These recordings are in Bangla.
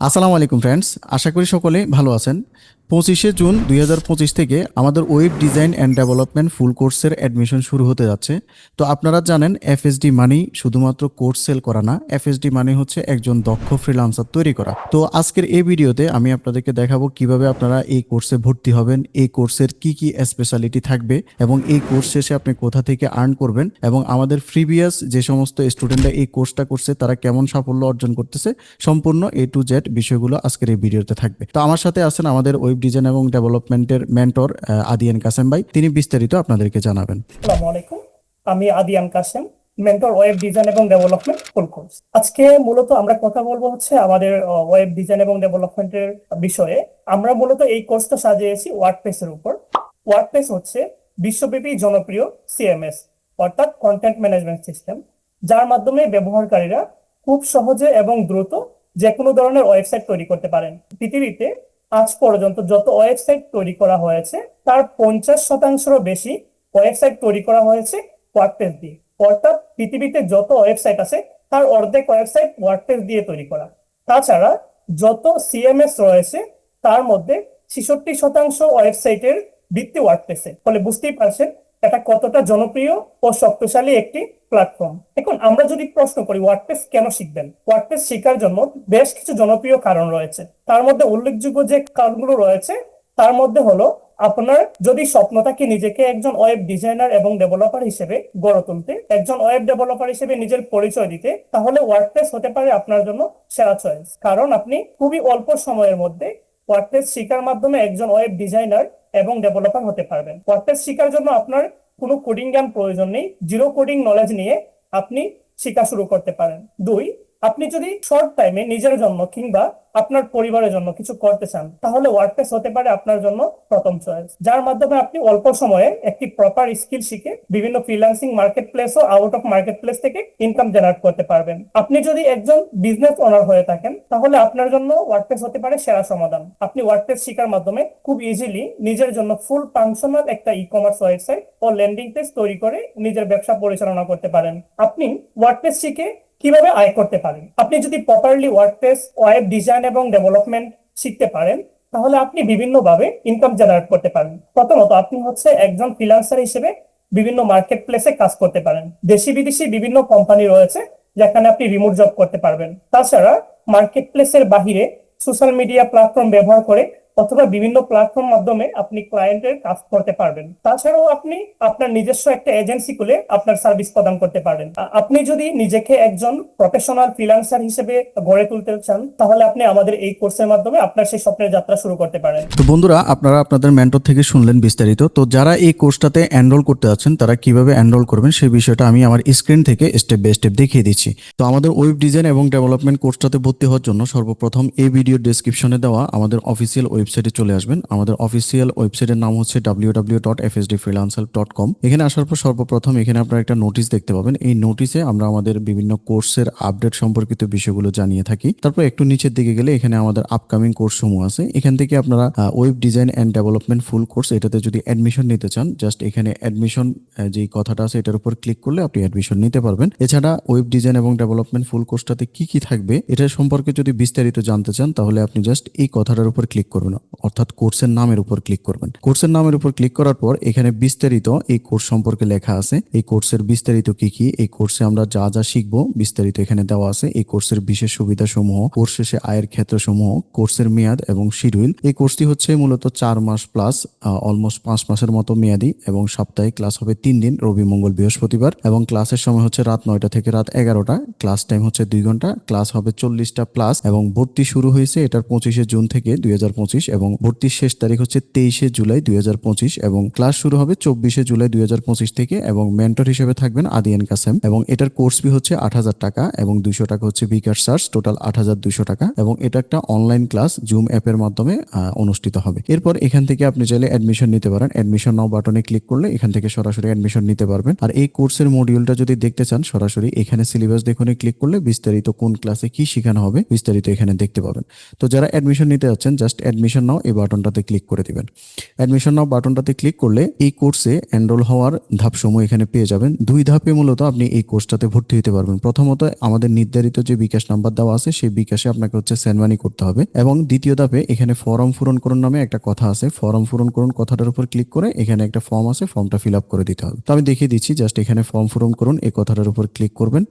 আসসালামু আলাইকুম ফ্রেন্ডস আশা করি সকলে ভালো আছেন। পঁচিশে জুন দুই হাজার পঁচিশ থেকে আমাদের web design and development full কোর্সের অ্যাডমিশন শুরু হতে যাচ্ছে। তো আপনারা জানেন এফএসডি মানি শুধুমাত্র কোর্স সেল করা না এফএসডি মানে হচ্ছে একজন দক্ষ ফ্রিলান্সার তৈরি করা। তো আজকের এই ভিডিওতে আমি আপনাদেরকে দেখাবো কীভাবে আপনারা এই কোর্সে ভর্তি হবেন, এই কোর্সের কি কি স্পেশালিটি থাকবে এবং এই কোর্স শেষে আপনি কোথা থেকে আর্ন করবেন এবং আমাদের প্রিভিয়াস যে সমস্ত স্টুডেন্টরা এই কোর্সটা করছে, তারা কেমন সাফল্য অর্জন করতেছে, সম্পূর্ণ এ টু জেড বিষয়গুলো আজকের এই ভিডিওতে থাকবে। তো আমার সাথে আছেন আমাদের ওয়েব ডিজাইন এবং ডেভেলপমেন্টের মেন্টর আদিয়ান কাসেম ভাই। তিনি বিস্তারিত আপনাদেরকে জানাবেন। আসসালামু আলাইকুম। আমি Adiyan Kasem, mentor web design এবং ডেভেলপমেন্ট ফুল কোর্স। আজকে মূলত আমরা কথা বলব হচ্ছে আমাদের ওয়েব ডিজাইন এবং ডেভেলপমেন্টের বিষয়ে। আমরা মূলত এই কোর্সটা সাজিয়েছি ওয়ার্ডপ্রেসের উপর। ওয়ার্ডপ্রেস হচ্ছে বিশ্বব্যাপী জনপ্রিয় সিএমএস অর্থাৎ কন্টেন্ট ম্যানেজমেন্ট সিস্টেম যার মাধ্যমে ব্যবহারকারীরা খুব সহজে এবং দ্রুত যে কোনো ধরনের ওয়েবসাইট তৈরি করতে পারেন। পৃথিবীতে আজ পর্যন্ত যত ওয়েবসাইট তৈরি করা হয়েছে, তার পঞ্চাশ শতাংশেরও বেশি ওয়েবসাইট তৈরি করা হয়েছে ওয়ার্ডপ্রেস দিয়ে। অর্থাৎ পৃথিবীতে যত ওয়েবসাইট আছে, তার অর্ধেক ওয়েবসাইট ওয়ার্ডপ্রেস দিয়ে তৈরি করা। তাছাড়া যত সিএমএস রয়েছে, তার মধ্যে ছেষট্টি শতাংশ ওয়েবসাইটের ভিত্তি ওয়ার্ডপ্রেসে ফলে বুঝতেই পারছেন এটা কতটা জনপ্রিয় ও শক্তিশালী একটি প্ল্যাটফর্ম এখন আমরা যদি প্রশ্ন করি ওয়ার্ডপ্রেস কেন শিখবেন? ওয়ার্ডপ্রেস শেখার জন্য বেশ কিছু জনপ্রিয় কারণ রয়েছে। তার মধ্যে উল্লেখযোগ্য যে কারণগুলো রয়েছে, তার মধ্যে হলো আপনার যদি স্বপ্ন থাকে নিজেকে একজন ওয়েব ডিজাইনার এবং ডেভেলপার হিসেবে গড়ে তুলতে, একজন ওয়েব ডেভেলপার হিসেবে নিজের পরিচয় দিতে, তাহলে ওয়ার্ডপ্রেস হতে পারে আপনার জন্য সেরা চয়েস কারণ আপনি খুবই অল্প সময়ের মধ্যে ওয়ার্ডপ্রেস শিকার মাধ্যমে একজন ওয়েব ডিজাইনার এবং ডেভেলপার হতে পারবেন। ওয়ার্ডপ্রেস শিকার জন্য আপনার কোনো কোডিং জ্ঞান প্রয়োজন নেই জিরো কোডিং নলেজ নিয়ে আপনি শিকা শুরু করতে পারেন। দুই, আপনি যদি শর্ট টাইমে নিজের জন্য কিংবা আপনার পরিবারের জন্য কিছু করতে চান, তাহলে ওয়ার্ডপ্রেস হতে পারে আপনার জন্য প্রথম চয়েস যার মাধ্যমে আপনি অল্প সময়ে একটি প্রপার স্কিল শিখে বিভিন্ন ফ্রিল্যান্সিং মার্কেট প্লেস ও আউট অফ মার্কেট প্লেস থেকে ইনকাম জেনারেট করতে পারবেন। আপনি যদি একজন বিজনেস ওনার হয়ে থাকেন, তাহলে আপনার জন্য ওয়ার্ডপ্রেস হতে পারে সেরা সমাধান। আপনি ওয়ার্ডপ্রেস শেখার মাধ্যমে খুব ইজিলি নিজের জন্য ফুল ফাংশনাল একটা ই কমার্স ওয়েবসাইট ও ল্যান্ডিং পেজ তৈরি করে নিজের ব্যবসা পরিচালনা করতে পারেন। আপনি ওয়ার্ডপ্রেস শিখে কীভাবে আয় করতে পারেন? আপনি যদি প্রপারলি ওয়ার্ডপ্রেস ওয়েব ডিজাইন এবং ডেভেলপমেন্ট শিখতে পারেন, তাহলে আপনি বিভিন্নভাবে ইনকাম জেনারেট করতে পারেন প্রথমত আপনি হচ্ছে একজন ফ্রিল্যান্সার হিসেবে বিভিন্ন মার্কেট প্লেসে কাজ করতে পারেন। দেশি বিদেশি বিভিন্ন কোম্পানি রয়েছে, যেখানে আপনি রিমোট জব করতে পারবেন। তাছাড়া মার্কেট প্লেসের বাহিরে সোশ্যাল মিডিয়া প্ল্যাটফর্ম ব্যবহার করে অথবা বিভিন্ন প্ল্যাটফর্ম মাধ্যমে আপনি ক্লায়েন্টের কাজ করতে পারবেন। তাছাড়াও আপনি আপনার নিজস্ব একটা এজেন্সি খুলে আপনার সার্ভিস প্রদান করতে পারেন আপনি যদি নিজেকে একজন প্রফেশনাল ফ্রিল্যান্সার হিসেবে গড়ে তুলতে চান, তাহলে আপনি আমাদের এই কোর্সের মাধ্যমে আপনার সেই স্বপ্নের যাত্রা শুরু করতে পারেন। তো বন্ধুরা, আপনারা আপনাদের মেন্টর থেকে শুনলেন বিস্তারিত। তো যারা এই কোর্সটাতে এনরোল করতে যাচ্ছেন তারা কীভাবে এনরোল করবেন সেই বিষয়টা আমি আমার স্ক্রিন থেকে স্টেপ বাই স্টেপ দেখিয়ে দিচ্ছি। তো আমাদের ওয়েব ডিজাইন এবং ডেভেলপমেন্ট কোর্সটাতে ভর্তি হওয়ার জন্য সর্বপ্রথম এই ভিডিও ডেসক্রিপশনে দেওয়া আমাদের অফিসিয়াল ওয়েবসাইটে চলে আসবেন। আমাদের অফিসিয়াল ওয়েবসাইটের নাম হচ্ছে W W dot F S D dot com এখানে আসার পর সর্বপ্রথম এখানে আপনারা একটা নোটিশ দেখতে পাবেন। এই নোটিশে আমরা আমাদের বিভিন্ন কোর্সের আপডেট সম্পর্কিত বিষয়গুলো জানিয়ে থাকি। তারপর একটু নিচের দিকে গেলে এখানে আমাদের আপকামিং কোর্স সমূহ আছে। এখান থেকে আপনারা web design and development full course এটাতে যদি অ্যাডমিশন নিতে চান জাস্ট এখানে অ্যাডমিশন যে কথাটা আছে, এটার উপর ক্লিক করলে আপনি অ্যাডমিশন নিতে পারবেন। এছাড়া ওয়েব ডিজাইন এবং ডেভেলপমেন্ট ফুল কোর্সটাতে কি কি থাকবে, এটা সম্পর্কে যদি বিস্তারিত জানতে চান, তাহলে আপনি জাস্ট এই কথাটার উপর ক্লিক করবেন। অর্থাৎ কোর্সের নামের উপর ক্লিক করবেন। কোর্সের নামের উপর ক্লিক করার পর এখানে বিস্তারিত এই কোর্স সম্পর্কে লেখা আছে। এই কোর্সের বিস্তারিত কি কি? এই কোর্সে আমরা যা যা শিখব বিস্তারিত এখানে দেওয়া আছে। এই কোর্সের বিশেষ সুবিধা সমূহ কোর্স শেষে আয়ের ক্ষেত্র সমূহ কোর্সের মেয়াদ এবং শিডিউল। এই কোর্সটি হচ্ছে মূলত চার মাস প্লাস অলমোস্ট পাঁচ মাসের মতো মেয়াদি এবং সপ্তাহে ক্লাস হবে তিন দিন, রবি, মঙ্গল, বৃহস্পতিবার এবং ক্লাসের সময় হচ্ছে রাত নয়টা থেকে রাত এগারোটা। ক্লাস টাইম হচ্ছে দুই ঘণ্টা ক্লাস হবে চল্লিশটা প্লাস এবং ভর্তি শুরু হয়েছে এটার পঁচিশে জুন থেকে দুই এবং ভর্তির শেষ তারিখ হচ্ছে তেইশে জুলাই দুই হাজার পঁচিশ এবং ক্লাস শুরু হবে চব্বিশে জুলাই দুই হাজার পঁচিশ থেকে এবং মেন্টর হিসেবে থাকবেন আদিয়ান কাসেম এবং এটার কোর্স ফি হচ্ছে আট হাজার টাকা এবং দুইশো টাকা হচ্ছে বিকাশ চার্জ টোটাল আট হাজার দুইশো টাকা এবং এটা একটা অনলাইন ক্লাস জুম অ্যাপের মাধ্যমে অনুষ্ঠিত হবে। এরপর এখান থেকে আপনি চাইলে অ্যাডমিশন নিতে পারেন। অ্যাডমিশন নাও বাটনে ক্লিক করলে এখান থেকে সরাসরি অ্যাডমিশন নিতে পারবেন। আর এই কোর্সের মডিউলটা যদি দেখতে চান সরাসরি এখানে সিলেবাস দেখুনে ক্লিক করলে বিস্তারিত কোন ক্লাসে কি শেখানো হবে বিস্তারিত এখানে দেখতে পাবেন। তো যারা অ্যাডমিশন নিতে যাচ্ছেন জাস্ট অ্যাডমিশন অ্যাডমিশন নাও, এই বাটনটাতে ক্লিক করে দিবেন। অ্যাডমিশন নাও বাটনটাতে ক্লিক করলে এই কোর্সে এনরোল হওয়ার ধাপসমূহ এখানে পেয়ে যাবেন। দুই ধাপে মূলত আপনি এই কোর্সটাতে ভর্তি হতে পারবেন। প্রথমত, আমাদের নির্ধারিত যে বিকাশ নাম্বার দেওয়া আছে, সেই বিকাশে আপনাকে হচ্ছে সেন্ড মানি করতে হবে। এবং দ্বিতীয় ধাপে এখানে ফর্ম পূরণ করুন নামে একটা কথা আছে। ফর্ম পূরণ করুন কথাটার উপর ক্লিক করে এখানে একটা ফর্ম আছে ফর্মটা ফিল আপ করে দিতে হবে। তো আমি দেখিয়ে দিচ্ছি জাস্ট এখানে ফর্ম পূরণ করুন, এই কথাটার উপর ক্লিক করবেন।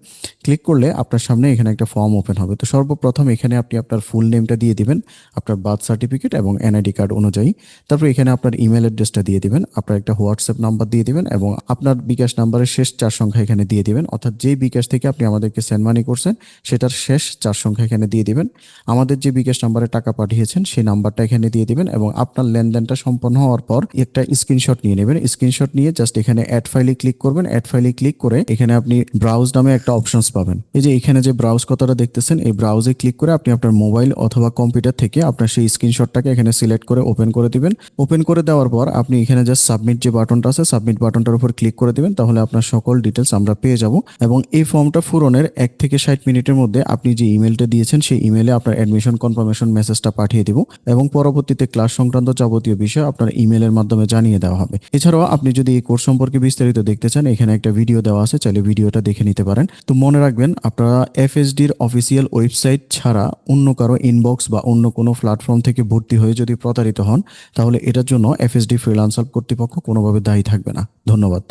ক্লিক করলে আপনার সামনে এখানে একটা ফর্ম ওপেন হবে। তো সর্বপ্রথম এখানে আপনি আপনার ফুল নেমটা দিয়ে দিবেন, আপনার বার্থ সার্টিফিকেট এবং এনআইডি কার্ড অনুযায়ী। তারপর এখানে আপনার ইমেল অ্যাড্রেসটা দিয়ে দিবেন, আপনার একটা হোয়াটসঅ্যাপ নাম্বার দিয়ে দিবেন এবং আপনার বিকাশ নাম্বারের শেষ চার সংখ্যা এখানে দিয়ে দিবেন। অর্থাৎ যেই বিকাশ থেকে আপনি আমাদেরকে সেন্ড মানি করছেন, সেটার শেষ চার সংখ্যা এখানে দিয়ে দিবেন। আমাদের যে বিকাশ নাম্বারে টাকা পাঠিয়েছেন, সেই নাম্বারটা এখানে দিয়ে দিবেন এবং আপনার লেনদেনটা সম্পন্ন হওয়ার পর একটা স্ক্রিনশট নিয়ে নেবেন। স্ক্রিনশট নিয়ে জাস্ট এখানে অ্যাড ফাইলে ক্লিক করবেন। অ্যাড ফাইলে ক্লিক করে এখানে আপনি ব্রাউজ নামে একটা অপশনস পাবেন। এই যে এখানে যে ব্রাউজ কথাটা দেখতেছেন, এই ব্রাউজে ক্লিক করে আপনি আপনার মোবাইল অথবা কম্পিউটার থেকে আপনার সেই স্ক্রিনশটটাকে এখানে সিলেক্ট করে ওপেন করে দিবেন। ওপেন করে দেওয়ার পর আপনি এখানে জাস্ট সাবমিট যে বাটনটা আছে সাবমিট বাটনটার উপর ক্লিক করে দিবেন, তাহলে আপনার সকল ডিটেলস আমরা পেয়ে যাব। এবং এই ফর্মটা পূরণের এক থেকে ষাট মিনিটের মধ্যে আপনি যে ইমেলটা দিয়েছেন, সেই ইমেলে আপনার অ্যাডমিশন কনফার্মেশন মেসেজটা পাঠিয়ে দিব এবং পরবর্তীতে ক্লাস সংক্রান্ত যাবতীয় বিষয় আপনার ইমেলের মাধ্যমে জানিয়ে দেওয়া হবে। এছাড়াও আপনি যদি এই কোর্স সম্পর্কে বিস্তারিত দেখতে চান, এখানে একটা ভিডিও দেওয়া আছে, চাইলে ভিডিওটা দেখে নিতে পারেন। তো মনে রাখবেন, আপনারা এফএসডির অফিসিয়াল ওয়েবসাইট ছাড়া অন্য কারও ইনবক্স বা অন্য কোনো প্ল্যাটফর্ম থেকে ভর্তি হয়ে যদি প্রতারিত হন, তাহলে এটার জন্য এফএসডি ফ্রিলান্সার কর্তৃপক্ষ কোনোভাবে দায়ী থাকবে না। ধন্যবাদ।